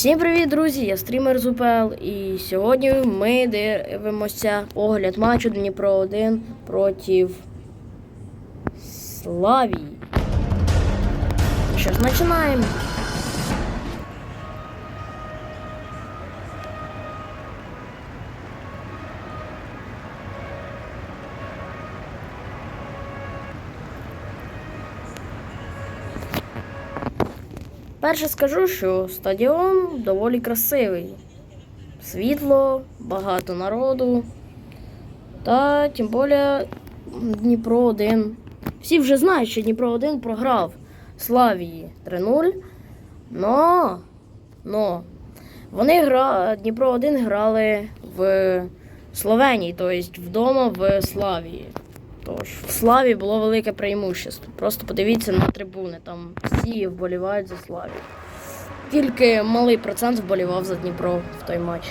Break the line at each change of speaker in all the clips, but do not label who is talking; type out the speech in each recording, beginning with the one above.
Всім привіт, друзі! Я стрімер Зупел. І сьогодні ми дивимося огляд матчу Дніпро 1 проти Славії. Що ж, починаємо. Перше скажу, що стадіон доволі красивий. Світло, багато народу. Та тим більше Дніпро 1. Всі вже знають, що Дніпро 1 програв Славії 3-0. Но, но вони гра... Дніпро 1 грали в Словенії, тобто вдома в Славії. Тож в Славі було велике преимущество. Просто подивіться на трибуни, там всі вболівають за Славію. Тільки малий процент вболівав за Дніпро в той матч.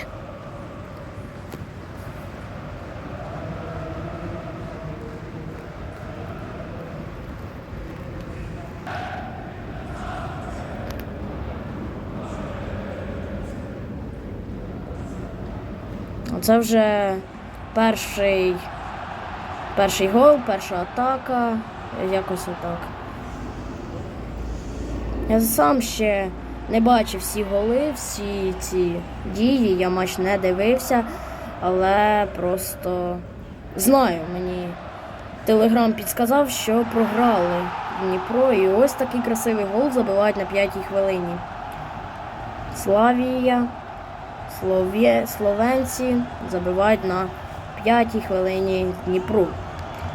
Оце вже перший Перший гол, перша атака, якось отак. Я сам ще не бачив всі голи, всі ці дії, я матч не дивився, але просто знаю, мені телеграм підсказав, що програли Дніпро. І ось такий красивий гол забивають на п'ятій хвилині. Славія, Слов'є, Словенці забивають на п'ятій хвилині Дніпру.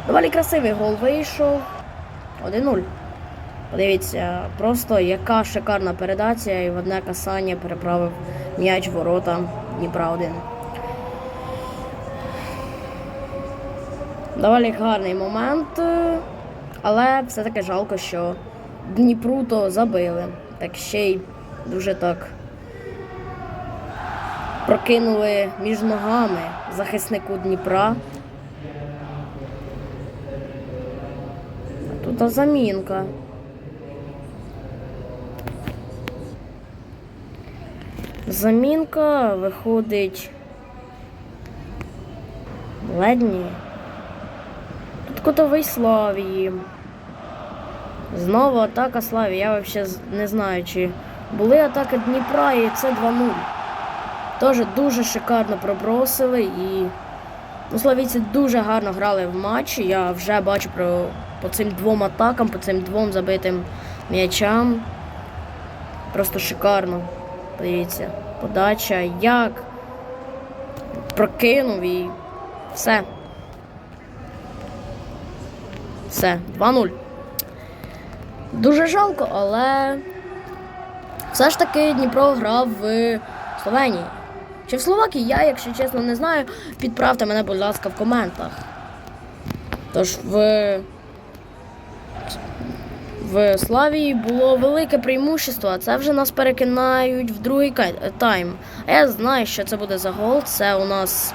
Доволі красивий гол вийшов. 1-0. Подивіться, просто яка шикарна передача і в одне касання переправив м'яч ворота Дніпра 1. Доволі гарний момент, але все-таки жалко, що Дніпру то забили. Так ще й дуже так прокинули між ногами захиснику Дніпра. А тут замінка. Замінка виходить ледні. Тут котовий Славії. Знову атака Славії. Я взагалі не знаю, чи були атаки Дніпра і це 2-0. Теж дуже шикарно пробросили і ну, славійці дуже гарно грали в матчі. Я вже бачу про, по цим двом атакам, по цим двом забитим м'ячам. Просто шикарно. Подивіться, подача, як прокинув і все. Все, 2-0. Дуже жалко, але все ж таки Дніпро грав в Словенії. Чи в Словакії я, якщо чесно, не знаю. Підправте мене, будь ласка, в коментах. Тож в в Славії було велике преимущество, а це вже нас перекинають в другий тайм. А я знаю, що це буде за гол. Це у нас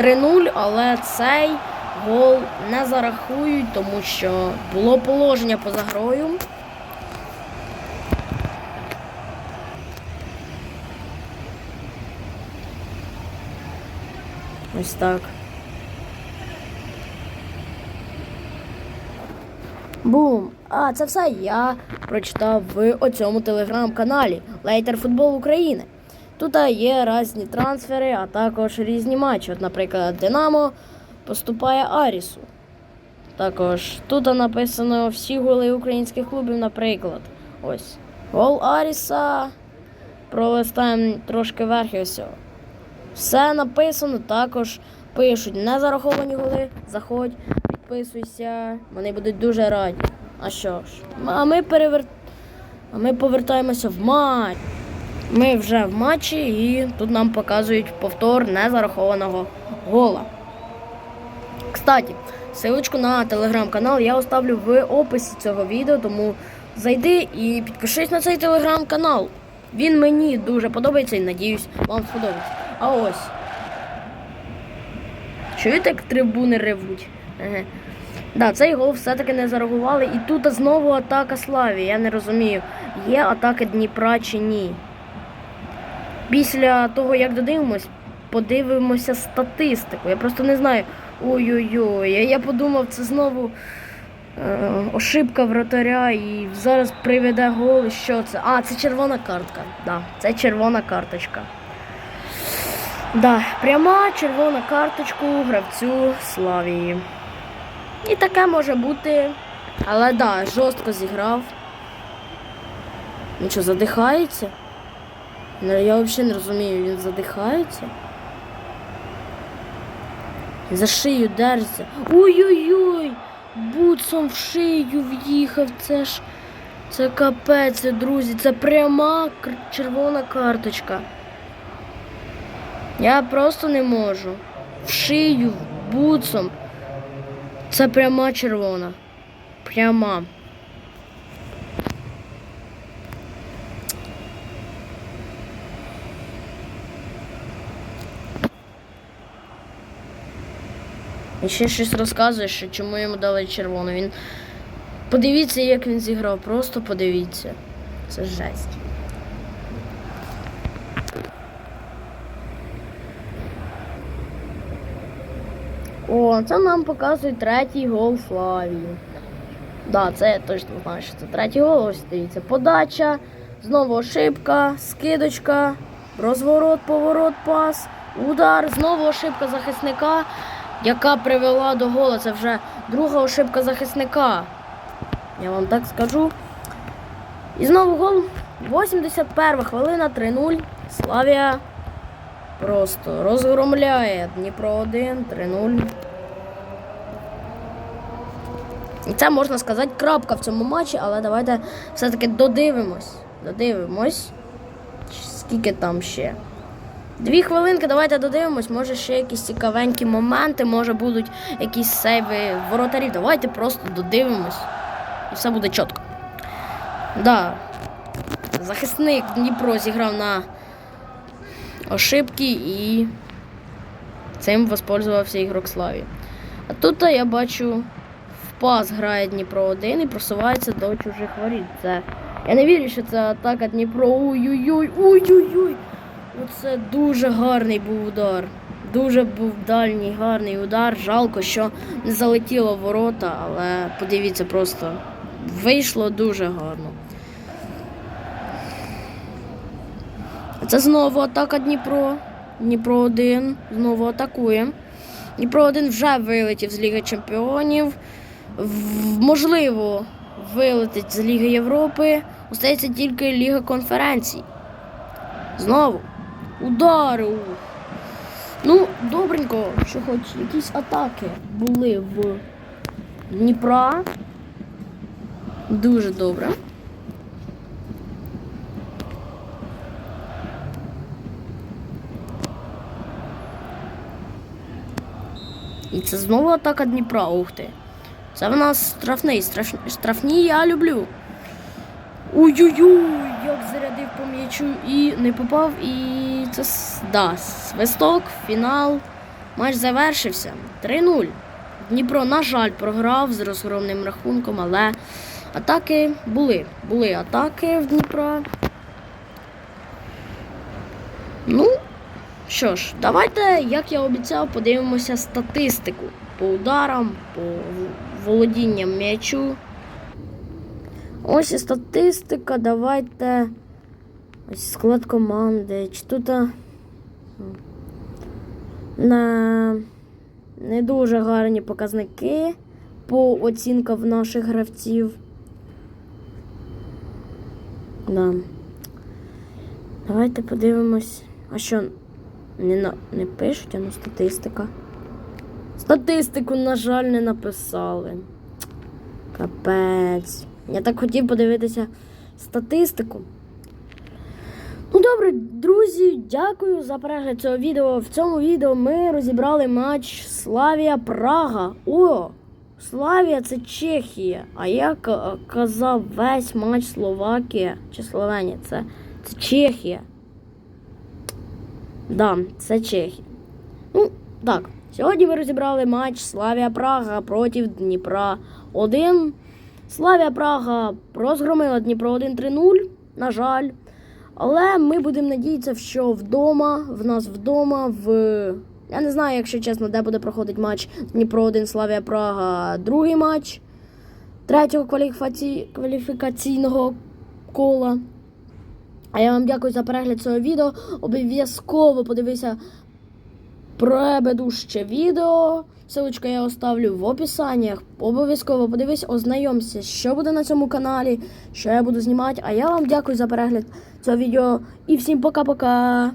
3-0, але цей гол не зарахують, тому що було положення поза грою. Ось так. Бум! А це все я прочитав в оцьому телеграм-каналі Лейтер Футбол України. Тут є різні трансфери, а також різні матчі. От, наприклад, Динамо поступає Арісу. Також тут написано всі голи українських клубів, наприклад. Ось. Гол Аріса. Пролистаємо трошки вверх і. Все написано, також пишуть не зараховані голи. Заходь, підписуйся, вони будуть дуже раді. А що ж? А ми перевер... А ми повертаємося в матч. Ми вже в матчі і тут нам показують повтор незарахованого гола. Кстати, ссылочку на телеграм-канал я оставлю в описі цього відео, тому зайди і підпишись на цей телеграм-канал. Він мені дуже подобається і надіюсь, вам сподобається. А ось. Чуєте, як трибуни ревуть? Ага. Да, цей гол все-таки не зарахували. І тут знову атака Славі. Я не розумію, є атака Дніпра чи ні. після того, як додивимось, подивимося статистику. Я просто не знаю. Ой-ой-ой, я, подумав, це знову е, ошибка вратаря і зараз приведе гол. Що це? А, це червона картка. Да, це червона карточка. Да, пряма червона карточку гравцю Славії. І таке може бути. Але да, жорстко зіграв. Він що, задихається? Ну, я взагалі не розумію, він задихається. За шию держиться. Ой-ой-ой! Буцом в шию в'їхав. Це ж. Це капець, друзі. Це пряма червона карточка. Я просто не можу. В шию, буцом. Це пряма червона. Пряма. І ще щось розказує, що чому йому дали червону. Він. Подивіться, як він зіграв. Просто подивіться. Це жесть. О, це нам показує третій гол Славії. Да, це я точно знаю, що це третій гол. Ось дивіться. Подача, знову ошибка, скидочка, розворот, поворот, пас, удар, знову ошибка захисника, яка привела до гола. Це вже друга ошибка захисника. Я вам так скажу. І знову гол. 81 хвилина 3-0. Славія просто розгромляє Дніпро 1, 3-0. І це можна сказати крапка в цьому матчі, але давайте все-таки додивимось. Додивимось. Скільки там ще? Дві хвилинки, давайте додивимось. Може ще якісь цікавенькі моменти, може будуть якісь сейви воротарів. Давайте просто додивимось. І все буде чітко. Да. Захисник Дніпро зіграв на ошибки і цим воспользувався ігрок Славі. А тут я бачу пас грає Дніпро 1 і просувається до чужих воріт. Це. Я не вірю, що це атака Дніпро. Ой-ой-ой, ой-ой-ой. Оце дуже гарний був удар. Дуже був дальній гарний удар. Жалко, що не залетіло в ворота, але подивіться, просто вийшло дуже гарно. Це знову атака Дніпро. Дніпро 1 знову атакує. Дніпро 1 вже вилетів з Ліги Чемпіонів. Можливо, вилетить з Ліги Європи. Остається тільки Ліга конференцій. Знову. Удари. Ну, добренько, що хоч якісь атаки були в Дніпра. Дуже добре. І це знову атака Дніпра. Ух ти. Це в нас штрафний. Штраф... Штрафні я люблю. Ой-ой-ой, як зарядив по м'ячу і не попав. І це да, свисток, фінал. Матч завершився. 3-0. Дніпро, на жаль, програв з розгромним рахунком, але атаки були. Були атаки в Дніпра. Ну, що ж, давайте, як я обіцяв, подивимося статистику по ударам, по володінням м'ячу. Ось і статистика. Давайте. Ось склад команди. Чи тут. На не дуже гарні показники по оцінкам наших гравців. Да. Давайте подивимось. А що? Не, не пишуть, а ну статистика. Статистику, на жаль, не написали. Капець. Я так хотів подивитися статистику. Ну добре, друзі, дякую за перегляд цього відео. В цьому відео ми розібрали матч Славія Прага. О! Славія це Чехія. А я казав весь матч Словакія чи Словенія. Це, це Чехія. Да, це Чехія. Ну, так. Сьогодні ми розібрали матч Славія Прага проти Дніпра 1. Славія Прага розгромила Дніпро 1-3-0, на жаль. Але ми будемо надіятися, що вдома, в нас вдома, в. Я не знаю, якщо чесно, де буде проходити матч Дніпро 1 Славія Прага, другий матч третього кваліфікаці... кваліфікаційного кола. А я вам дякую за перегляд цього відео. Обов'язково подивися предыдуще відео. Ссылочку я оставлю в описаннях. Обов'язково подивись, ознайомся, що буде на цьому каналі, що я буду знімати. А я вам дякую за перегляд цього відео. І всім пока-пока.